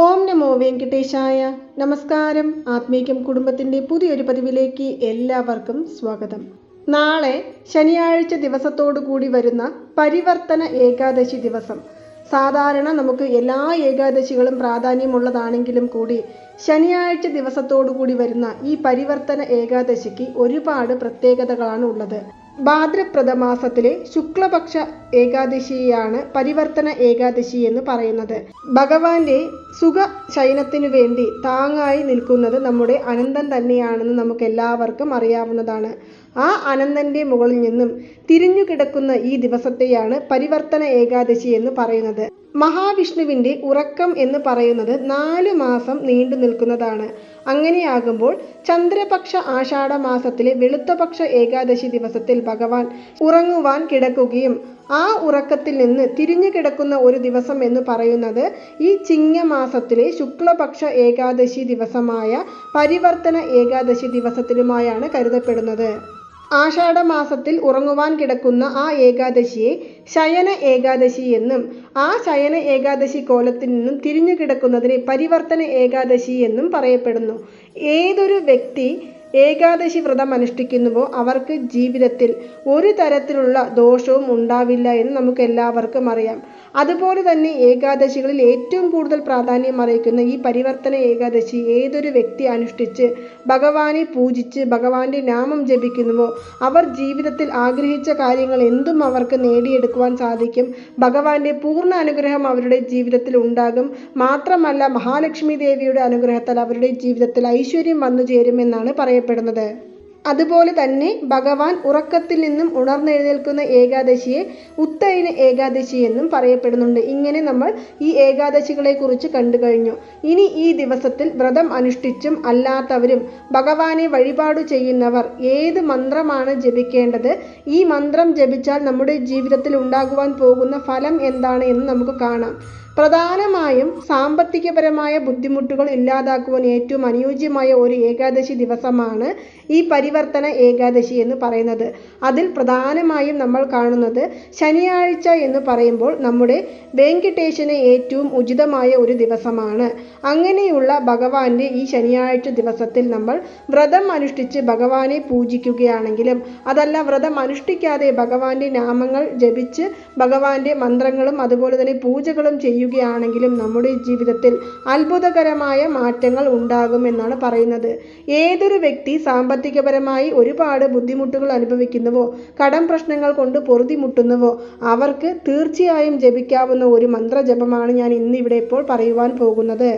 ഓം നമോ വെങ്കിട്ടേശായ. നമസ്കാരം. ആത്മീകം കുടുംബത്തിന്റെ പുതിയൊരു പതിവിലേക്ക് എല്ലാവർക്കും സ്വാഗതം. നാളെ ശനിയാഴ്ച ദിവസത്തോടു കൂടി വരുന്ന പരിവർത്തന ഏകാദശി ദിവസം. സാധാരണ നമുക്ക് എല്ലാ ഏകാദശികളും പ്രാധാന്യമുള്ളതാണെങ്കിലും കൂടി ശനിയാഴ്ച ദിവസത്തോടു കൂടി വരുന്ന ഈ പരിവർത്തന ഏകാദശിക്ക് ഒരുപാട് പ്രത്യേകതകളാണ് ഉള്ളത്. ഭാദ്രപ്രദ മാസത്തിലെ ശുക്ലപക്ഷ ഏകാദശിയാണ് പരിവർത്തന ഏകാദശി എന്ന് പറയുന്നത്. ഭഗവാന്റെ സുഖ ശയനത്തിനു വേണ്ടി താങ്ങായി നിൽക്കുന്നത് നമ്മുടെ അനന്തൻ തന്നെയാണെന്ന് നമുക്ക് എല്ലാവർക്കും അറിയാവുന്നതാണ്. ആ അനന്തന്റെ മുകളിൽ നിന്നും തിരിഞ്ഞു കിടക്കുന്ന ഈ ദിവസത്തെയാണ് പരിവർത്തന ഏകാദശി എന്ന് പറയുന്നത്. മഹാവിഷ്ണുവിന്റെ ഉറക്കം എന്ന് പറയുന്നത് നാലു മാസം നീണ്ടു നിൽക്കുന്നതാണ്. അങ്ങനെയാകുമ്പോൾ ചന്ദ്രപക്ഷ ആഷാഢ മാസത്തിലെ വെളുത്തപക്ഷ ഏകാദശി ദിവസത്തിൽ ഭഗവാൻ ഉറങ്ങുവാൻ കിടക്കുകയും ആ ഉറക്കത്തിൽ നിന്ന് തിരിഞ്ഞു കിടക്കുന്ന ഒരു ദിവസം എന്ന് പറയുന്നത് ഈ ചിങ്ങമാസത്തിലെ ശുക്ലപക്ഷ ഏകാദശി ദിവസമായ പരിവർത്തന ഏകാദശി ദിവസത്തിലുമായാണ് കരുതപ്പെടുന്നത്. ആഷാഢ മാസത്തിൽ ഉറങ്ങുവാൻ കിടക്കുന്ന ആ ഏകാദശിയെ ശയന ഏകാദശി എന്നും ആ ശയന ഏകാദശി കോലത്തിൽ നിന്നും തിരിഞ്ഞു കിടക്കുന്നതിനെ പരിവർത്തന ഏകാദശി എന്നും പറയപ്പെടുന്നു. ഏതൊരു വ്യക്തി ഏകാദശി വ്രതം അനുഷ്ഠിക്കുന്നുവോ അവർക്ക് ജീവിതത്തിൽ ഒരു തരത്തിലുള്ള ദോഷവും ഉണ്ടാവില്ല എന്ന് നമുക്ക് എല്ലാവർക്കും അറിയാം. അതുപോലെ തന്നെ ഏകാദശികളിൽ ഏറ്റവും കൂടുതൽ പ്രാധാന്യം അറിയിക്കുന്ന ഈ പരിവർത്തന ഏകാദശി ഏതൊരു വ്യക്തി അനുഷ്ഠിച്ച് ഭഗവാനെ പൂജിച്ച് ഭഗവാന്റെ നാമം ജപിക്കുന്നുവോ അവർ ജീവിതത്തിൽ ആഗ്രഹിച്ച കാര്യങ്ങൾ എന്തും അവർക്ക് നേടിയെടുക്കുവാൻ സാധിക്കും. ഭഗവാന്റെ പൂർണ അനുഗ്രഹം അവരുടെ ജീവിതത്തിൽ ഉണ്ടാകും. മാത്രമല്ല മഹാലക്ഷ്മി ദേവിയുടെ അനുഗ്രഹത്താൽ അവരുടെ ജീവിതത്തിൽ ഐശ്വര്യം വന്നു ചേരുമെന്നാണ് പറയപ്പെടുന്നത്. അതുപോലെ തന്നെ ഭഗവാൻ ഉറക്കത്തിൽ നിന്നും ഉണർന്നെഴുന്നേൽക്കുന്ന ഏകാദശിയെ ഉത്തൈന ഏകാദശി എന്നും പറയപ്പെടുന്നുണ്ട്. ഇങ്ങനെ നമ്മൾ ഈ ഏകാദശികളെ കുറിച്ച് കണ്ടു കഴിഞ്ഞു ഇനി ഈ ദിവസത്തിൽ വ്രതം അനുഷ്ഠിച്ചും അല്ലാത്തവരും ഭഗവാനെ വഴിപാട് ചെയ്യുന്നവർ ഏത് മന്ത്രമാണ് ജപിക്കേണ്ടത്? ഈ മന്ത്രം ജപിച്ചാൽ നമ്മുടെ ജീവിതത്തിൽ ഉണ്ടാകുവാൻ പോകുന്ന ഫലം എന്താണ് എന്ന് നമുക്ക് കാണാം. പ്രധാനമായും സാമ്പത്തികപരമായ ബുദ്ധിമുട്ടുകൾ ഇല്ലാതാക്കുവാൻ ഏറ്റവും അനുയോജ്യമായ ഒരു ഏകാദശി ദിവസമാണ് ഈ പരിവർത്തന ഏകാദശി എന്ന് പറയുന്നത്. അതിൽ പ്രധാനമായും നമ്മൾ കാണുന്നത് ശനിയാഴ്ച എന്ന് പറയുമ്പോൾ നമ്മുടെ വെങ്കിട്ടേശന് ഏറ്റവും ഉചിതമായ ഒരു ദിവസമാണ്. അങ്ങനെയുള്ള ഭഗവാന്റെ ഈ ശനിയാഴ്ച ദിവസത്തിൽ നമ്മൾ വ്രതം അനുഷ്ഠിച്ച് ഭഗവാനെ പൂജിക്കുകയാണെങ്കിലും അതല്ല വ്രതം അനുഷ്ഠിക്കാതെ ഭഗവാന്റെ നാമങ്ങൾ ജപിച്ച് ഭഗവാന്റെ മന്ത്രങ്ങളും അതുപോലെ തന്നെ പൂജകളും ചെയ്യുകയാണെങ്കിലും നമ്മുടെ ജീവിതത്തിൽ അത്ഭുതകരമായ മാറ്റങ്ങൾ ഉണ്ടാകുമെന്നാണ് പറയുന്നത്. ഏതൊരു വ്യക്തി സാമ്പത്തികപരമായി ഒരുപാട് ബുദ്ധിമുട്ടുകൾ അനുഭവിക്കുന്നുവോ കടം പ്രശ്നങ്ങൾ കൊണ്ട് പൊറുതിമുട്ടുന്നുവോ അവർക്ക് തീർച്ചയായും ജപിക്കാവുന്ന ഒരു മന്ത്രജപമാണ് ഞാൻ ഇന്നിവിടെ ഇപ്പോൾ പറയുവാൻ പോകുന്നത്.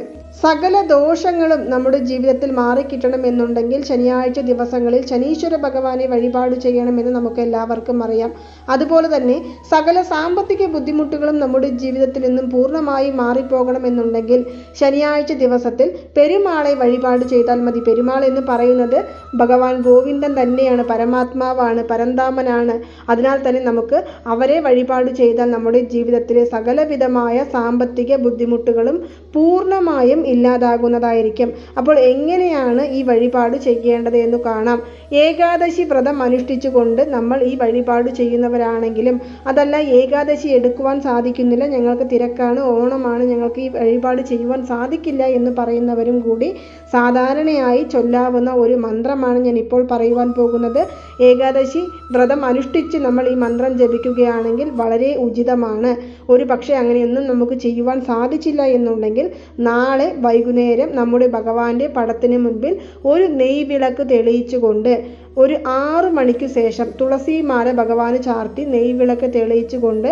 സകല ദോഷങ്ങളും നമ്മുടെ ജീവിതത്തിൽ മാറിക്കിട്ടണം എന്നുണ്ടെങ്കിൽ ശനിയാഴ്ച ദിവസങ്ങളിൽ ശനീശ്വര ഭഗവാനെ വഴിപാട് ചെയ്യണമെന്ന് നമുക്ക് എല്ലാവർക്കും അറിയാം. അതുപോലെ തന്നെ സകല സാമ്പത്തിക ബുദ്ധിമുട്ടുകളും നമ്മുടെ ജീവിതത്തിൽ നിന്നും പൂർണമായി മാറിപ്പോകണം എന്നുണ്ടെങ്കിൽ ശനിയാഴ്ച ദിവസത്തിൽ പെരുമാളെ വഴിപാട് ചെയ്താൽ മതി. പെരുമാൾ എന്ന് പറയുന്നത് ഭഗവാൻ ഗോവിന്ദൻ തന്നെയാണ് പരമാത്മാവാണ് പരന്താമനാണ്. അതിനാൽ തന്നെ നമുക്ക് അവരെ വഴിപാട് ചെയ്താൽ നമ്മുടെ ജീവിതത്തിലെ സകലവിധമായ സാമ്പത്തിക ബുദ്ധിമുട്ടുകളും പൂർണമായും ഇല്ലാതാകുന്നതായിരിക്കും. അപ്പോൾ എങ്ങനെയാണ് ഈ വഴിപാട് ചെയ്യേണ്ടത് എന്ന് കാണാം. ഏകാദശി വ്രതം അനുഷ്ഠിച്ചുകൊണ്ട് നമ്മൾ ഈ വഴിപാട് ചെയ്യുന്നവരാണെങ്കിലും അതല്ല ഏകാദശി എടുക്കുവാൻ സാധിക്കുന്നില്ല. ഞങ്ങൾക്ക് തിരക്കാണ്. ഓണമാണ് ഞങ്ങൾക്ക് ഈ വഴിപാട് ചെയ്യുവാൻ സാധിക്കില്ല എന്ന് പറയുന്നവരും കൂടി സാധാരണയായി ചൊല്ലാവുന്ന ഒരു മന്ത്രമാണ് ഞാൻ ഇപ്പോൾ പറയുവാൻ പോകുന്നത്. ഏകാദശി വ്രതം അനുഷ്ഠിച്ച് നമ്മൾ ഈ മന്ത്രം ജപിക്കുകയാണെങ്കിൽ വളരെ ഉചിതമാണ്. ഒരു പക്ഷേ അങ്ങനെയൊന്നും നമുക്ക് ചെയ്യുവാൻ സാധിച്ചില്ല എന്നുണ്ടെങ്കിൽ നാളെ വൈകുന്നേരം നമ്മുടെ ഭഗവാന്റെ പടത്തിന് മുൻപിൽ ഒരു നെയ് വിളക്ക് തെളിയിച്ചുകൊണ്ട് ഒരു ആറ് മണിക്ക് ശേഷം തുളസിമാല ഭഗവാന് ചാർത്തി നെയ്വിളക്ക് തെളിയിച്ചുകൊണ്ട്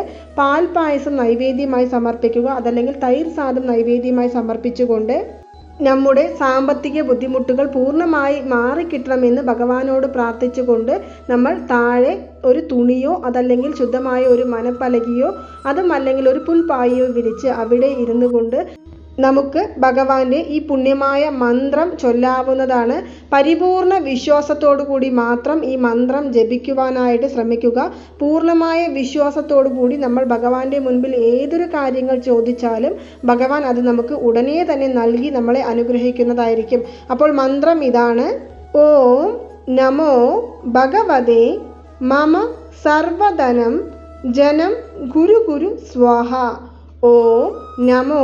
പായസം നൈവേദ്യമായി സമർപ്പിക്കുക അതല്ലെങ്കിൽ തൈർ സാദം നൈവേദ്യമായി സമർപ്പിച്ചുകൊണ്ട് നമ്മുടെ സാമ്പത്തിക ബുദ്ധിമുട്ടുകൾ പൂർണമായി മാറിക്കിട്ടണമെന്ന് ഭഗവാനോട് പ്രാർത്ഥിച്ചുകൊണ്ട് നമ്മൾ താഴെ ഒരു തുണിയോ അതല്ലെങ്കിൽ ശുദ്ധമായ ഒരു മനപ്പലകയോ അതുമല്ലെങ്കിൽ ഒരു പുൽപ്പായയോ വിരിച്ച് അവിടെ ഇരുന്നു കൊണ്ട് നമുക്ക് ഭഗവാന്റെ ഈ പുണ്യമായ മന്ത്രം ചൊല്ലാവുന്നതാണ്. പരിപൂർണ വിശ്വാസത്തോടു കൂടി മാത്രം ഈ മന്ത്രം ജപിക്കുവാനായിട്ട് ശ്രമിക്കുക. പൂർണമായ വിശ്വാസത്തോടു കൂടി നമ്മൾ ഭഗവാന്റെ മുൻപിൽ ഏതൊരു കാര്യങ്ങൾ ചോദിച്ചാലും ഭഗവാൻ അത് നമുക്ക് ഉടനെ തന്നെ നൽകി നമ്മളെ അനുഗ്രഹിക്കുന്നതായിരിക്കും. അപ്പോൾ മന്ത്രം ഇതാണ്. ഓം നമോ ഭഗവതേ മമ സർവധനം ജനം ഗുരു ഗുരു സ്വാഹ. ഓം നമോ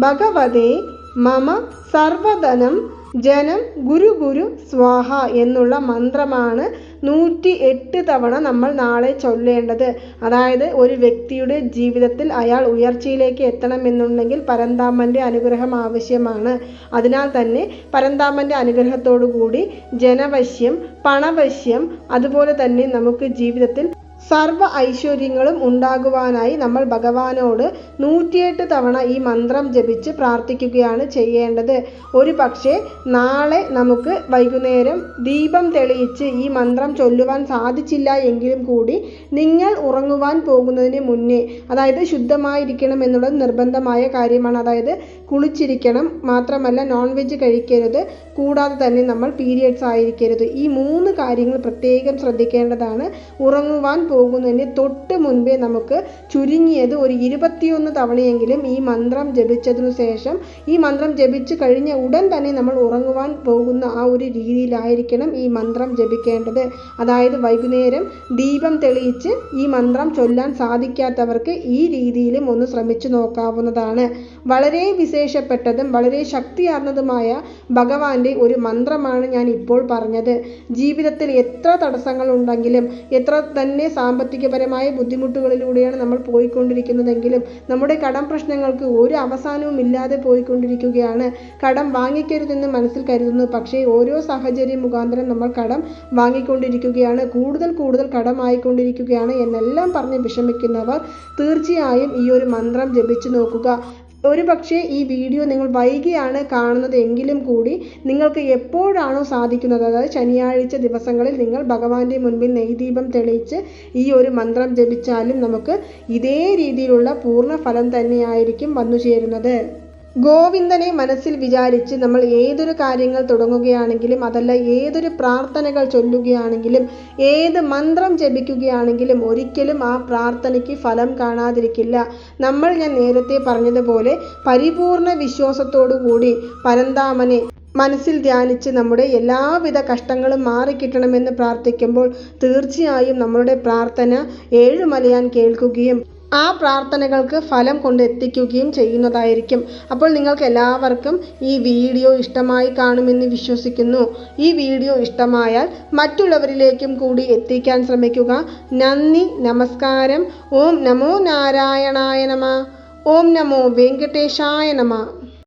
ഭഗവതേ മമ സർവധനം ജനം ഗുരു ഗുരു സ്വാഹ എന്നുള്ള മന്ത്രമാണ് നൂറ്റി എട്ട് തവണ നമ്മൾ നാളെ ചൊല്ലേണ്ടത്. അതായത് ഒരു വ്യക്തിയുടെ ജീവിതത്തിൽ അയാൾ ഉയർച്ചയിലേക്ക് എത്തണമെന്നുണ്ടെങ്കിൽ പരന്താമന്റെ അനുഗ്രഹം ആവശ്യമാണ്. അതിനാൽ തന്നെ പരന്താമന്റെ അനുഗ്രഹത്തോടു കൂടി ജനവശ്യം പണവശ്യം അതുപോലെ തന്നെ നമുക്ക് ജീവിതത്തിൽ സർവ ഐശ്വര്യങ്ങളും ഉണ്ടാകുവാനായി നമ്മൾ ഭഗവാനോട് നൂറ്റിയെട്ട് തവണ ഈ മന്ത്രം ജപിച്ച് പ്രാർത്ഥിക്കുകയാണ് ചെയ്യേണ്ടത്. ഒരു പക്ഷേ നാളെ നമുക്ക് വൈകുന്നേരം ദീപം തെളിയിച്ച് ഈ മന്ത്രം ചൊല്ലുവാൻ സാധിച്ചില്ല എങ്കിലും കൂടി നിങ്ങൾ ഉറങ്ങുവാൻ പോകുന്നതിന് മുന്നേ അതായത് ശുദ്ധമായിരിക്കണം എന്നുള്ളത് നിർബന്ധമായ കാര്യമാണ്. അതായത് കുളിച്ചിരിക്കണം മാത്രമല്ല നോൺ വെജ് കഴിക്കരുത്. കൂടാതെ തന്നെ നമ്മൾ പീരിയഡ്സ് ആയിരിക്കരുത്. ഈ മൂന്ന് കാര്യങ്ങൾ പ്രത്യേകം ശ്രദ്ധിക്കേണ്ടതാണ്. ഉറങ്ങുവാൻ പോകുന്നതിന് തൊട്ട് മുൻപേ നമുക്ക് ചുരുങ്ങിയത് ഒരു ഇരുപത്തിയൊന്ന് തവണയെങ്കിലും ഈ മന്ത്രം ജപിച്ചതിനു ശേഷം ഈ മന്ത്രം ജപിച്ചു കഴിഞ്ഞ ഉടൻ തന്നെ നമ്മൾ ഉറങ്ങുവാൻ പോകുന്ന ആ ഒരു രീതിയിലായിരിക്കണം ഈ മന്ത്രം ജപിക്കേണ്ടത്. അതായത് വൈകുന്നേരം ദീപം തെളിയിച്ച് ഈ മന്ത്രം ചൊല്ലാൻ സാധിക്കാത്തവർക്ക് ഈ രീതിയിലും ഒന്ന് ശ്രമിച്ചു നോക്കാവുന്നതാണ്. വളരെ വിശേഷപ്പെട്ടതും വളരെ ശക്തിയാർന്നതുമായ ഭഗവാന്റെ ഒരു മന്ത്രമാണ് ഞാൻ ഇപ്പോൾ പറഞ്ഞത്. ജീവിതത്തിൽ എത്ര തടസ്സങ്ങൾ ഉണ്ടെങ്കിലും എത്ര തന്നെ സാമ്പത്തികപരമായ ബുദ്ധിമുട്ടുകളിലൂടെയാണ് നമ്മൾ പോയിക്കൊണ്ടിരിക്കുന്നതെങ്കിലും നമ്മുടെ കടം പ്രശ്നങ്ങൾക്ക് ഒരു അവസാനവും ഇല്ലാതെ പോയിക്കൊണ്ടിരിക്കുകയാണ്. കടം വാങ്ങിക്കരുതെന്ന് മനസ്സിൽ കരുതുന്നു. പക്ഷേ ഓരോ സാഹചര്യം മുഖാന്തരം നമ്മൾ കടം വാങ്ങിക്കൊണ്ടിരിക്കുകയാണ്. കൂടുതൽ കൂടുതൽ കടമായിക്കൊണ്ടിരിക്കുകയാണ് എന്നെല്ലാം പറഞ്ഞ് വിഷമിക്കുന്നവർ തീർച്ചയായും ഈ ഒരു മന്ത്രം ജപിച്ചു നോക്കുക. ഒരു പക്ഷേ ഈ വീഡിയോ നിങ്ങൾ വൈകിയാണ് കാണുന്നത് എങ്കിലും കൂടി നിങ്ങൾക്ക് എപ്പോഴാണോ സാധിക്കുന്നത്? അതായത് ശനിയാഴ്ച ദിവസങ്ങളിൽ നിങ്ങൾ ഭഗവാന്റെ മുൻപിൽ നെയ്ദീപം തെളിയിച്ച് ഈ ഒരു മന്ത്രം ജപിച്ചാലും നമുക്ക് ഇതേ രീതിയിലുള്ള പൂർണ ഫലം തന്നെയായിരിക്കും വന്നു ചേരുന്നത് ഗോവിന്ദനെ മനസ്സിൽ വിചാരിച്ച് നമ്മൾ ഏതൊരു കാര്യങ്ങൾ തുടങ്ങുകയാണെങ്കിലും അതല്ല ഏതൊരു പ്രാർത്ഥനകൾ ചൊല്ലുകയാണെങ്കിലും ഏത് മന്ത്രം ജപിക്കുകയാണെങ്കിലും ഒരിക്കലും ആ പ്രാർത്ഥനയ്ക്ക് ഫലം കാണാതിരിക്കില്ല. നമ്മൾ ഞാൻ നേരത്തെ പറഞ്ഞതുപോലെ പരിപൂർണ വിശ്വാസത്തോടു കൂടി പരന്താമനെ മനസ്സിൽ ധ്യാനിച്ച് നമ്മുടെ എല്ലാവിധ കഷ്ടങ്ങളും മാറിക്കിട്ടണമെന്ന് പ്രാർത്ഥിക്കുമ്പോൾ തീർച്ചയായും നമ്മളുടെ പ്രാർത്ഥന ഏഴുമലയാൻ കേൾക്കുകയും ആ പ്രാർത്ഥനകൾക്ക് ഫലം കൊണ്ടെത്തിക്കുകയും ചെയ്യുന്നതായിരിക്കും. അപ്പോൾ നിങ്ങൾക്ക് എല്ലാവർക്കും ഈ വീഡിയോ ഇഷ്ടമായി കാണുമെന്ന് വിശ്വസിക്കുന്നു. ഈ വീഡിയോ ഇഷ്ടമായാൽ മറ്റുള്ളവരിലേക്കും കൂടി എത്തിക്കാൻ ശ്രമിക്കുക. നന്ദി നമസ്കാരം. ഓം നമോ നാരായണായ നമ. ഓം നമോ വെങ്കടേശായ നമ.